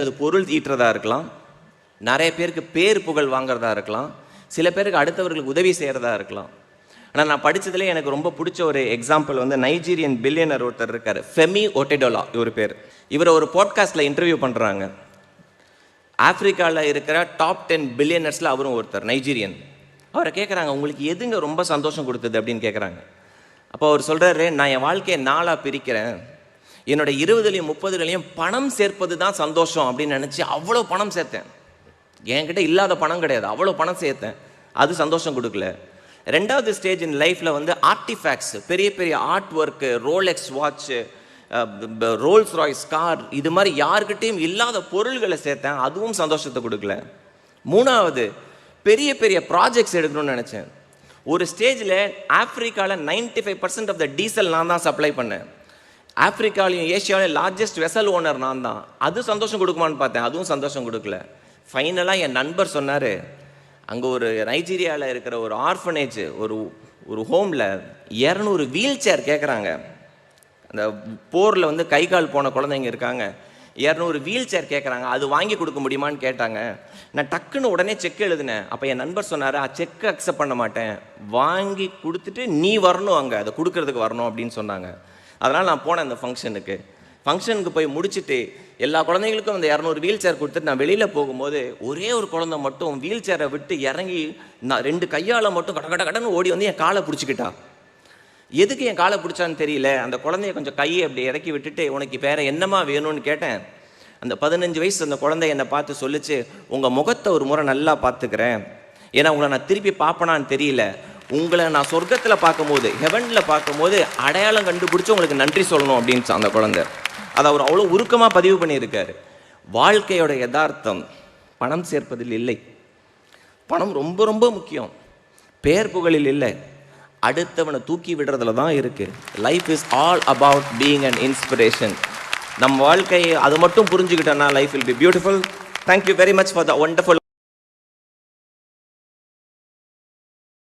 அது பொருள் ஈட்டுறதா இருக்கலாம். நிறைய பேருக்கு பேர் புகழ் வாங்குறதா இருக்கலாம். சில பேருக்கு அடுத்தவர்களுக்கு உதவி செய்கிறதா இருக்கலாம். ஆனால் நான் படித்ததுலேயே எனக்கு ரொம்ப பிடிச்ச ஒரு எக்ஸாம்பிள் வந்து நைஜீரியன் பில்லியனர் ஒருத்தர் இருக்கார். ஃபெமி ஒட்டெடோலா இவர் பேர். இவரை ஒரு பாட்காஸ்ட்டில் இன்டர்வியூ பண்ணுறாங்க ஆப்ரிக்காவில் இருக்கிற டாப் டென் பில்லியனர்ஸில் அவரும் ஒருத்தர் நைஜீரியன் அவரை கேட்குறாங்க உங்களுக்கு எதுங்க ரொம்ப சந்தோஷம் கொடுத்தது? அப்படின்னு கேட்குறாங்க அப்போ அவர் சொல்கிறாரு நான் என் வாழ்க்கையை நாளாக பிரிக்கிறேன். என்னோட இருபதுலையும் முப்பதுலையும் பணம் சேர்ப்பது தான் சந்தோஷம் அப்படின்னு நினச்சி அவ்வளோ பணம் சேர்த்தேன். என்கிட்ட இல்லாத பணம் கிடையாது. அவ்வளோ பணம் சேர்த்தேன். அது சந்தோஷம் கொடுக்கல. ரெண்டாவது ஸ்டேஜ் இன் லைஃப்பில் வந்து ஆர்டிஃபேக்ட்ஸ் பெரிய பெரிய art work Rolex watch Rolls Royce car இது மாதிரி யாருக்கிட்டேயும் இல்லாத பொருள்களை சேர்த்தேன். அதுவும் சந்தோஷத்தை கொடுக்கல. மூணாவது பெரிய பெரிய ப்ராஜெக்ட்ஸ் எடுக்கணும்னு நினச்சேன். ஒரு ஸ்டேஜில் ஆப்ரிக்காவில் ninety five percent of the diesel நான் தான் சப்ளை பண்ணேன். ஆப்பிரிக்காலையும் ஏஷியாவிலையும் லார்ஜஸ்ட் வெசல் ஓனர் நான் தான் அது சந்தோஷம் கொடுக்குமான்னு பார்த்தேன். அதுவும் சந்தோஷம் கொடுக்கல. ஃபைனலாக என் நண்பர் சொன்னார் அங்கே ஒரு நைஜீரியாவில் இருக்கிற ஒரு ஆர்ஃபனேஜ் ஒரு ஒரு ஹோமில் இரநூறு வீல் சேர் கேட்குறாங்க அந்த போரில் வந்து கை கால் போன குழந்தைங்க இருக்காங்க. இரநூறு வீல் சேர் கேட்குறாங்க அது வாங்கி கொடுக்க முடியுமான்னு கேட்டாங்க. நான் டக்குன்னு உடனே செக் எழுதினேன். அப்போ என் நண்பர் சொன்னார் ஆ செக் அக்செப்ட் பண்ண மாட்டேன். வாங்கி கொடுத்துட்டு நீ வரணும் அங்கே. அதை கொடுக்கறதுக்கு வரணும் அப்படின்னு சொன்னாங்க. அதனால் நான் போனேன் அந்த ஃபங்க்ஷனுக்கு ஃபங்க்ஷனுக்கு போய் முடிச்சுட்டு எல்லா குழந்தைங்களுக்கும் அந்த இரநூறு வீல் சேர் கொடுத்துட்டு நான் வெளியில் போகும்போது ஒரே ஒரு குழந்தை மட்டும் வீல் சேரை விட்டு இறங்கி நான் ரெண்டு கையால் மட்டும் கட கட கடன்னு ஓடி வந்து என் காலை பிடிச்சிக்கிட்டா. எதுக்கு என் காலை பிடிச்சான்னு தெரியல. அந்த குழந்தைய கொஞ்சம் கையை அப்படி இறக்கி விட்டுட்டு உனக்கு வேற என்னமா வேணும்னு கேட்டேன். அந்த பதினஞ்சு வயசு அந்த குழந்தை என்னை பார்த்து சொல்லிச்சு உங்கள் முகத்தை ஒரு முறை நல்லா பார்த்துக்கிறேன். ஏன்னா உங்களை நான் திருப்பி பார்ப்பனான்னு தெரியல. உங்களை நான் சொர்க்கத்தில் பார்க்கும்போது ஹெவனில் பார்க்கும்போது அடையாளம் கண்டுபிடிச்சி உங்களுக்கு நன்றி சொல்லணும் அப்படின்னு அந்த குழந்தை. அதை அவர் அவ்வளோ உருக்கமாக பதிவு பண்ணியிருக்காரு. வாழ்க்கையோட யதார்த்தம் பணம் சேர்ப்பதில் இல்லை. பணம் ரொம்ப ரொம்ப முக்கியம். பேர் புகழில் இல்லை. அடுத்தவனை தூக்கி விடுறதுல தான் இருக்கு. Life is all about being and inspiration நம்ம வாழ்க்கையை அது மட்டும் புரிஞ்சுக்கிட்டோன்னா life will be beautiful thank you very much for the wonderful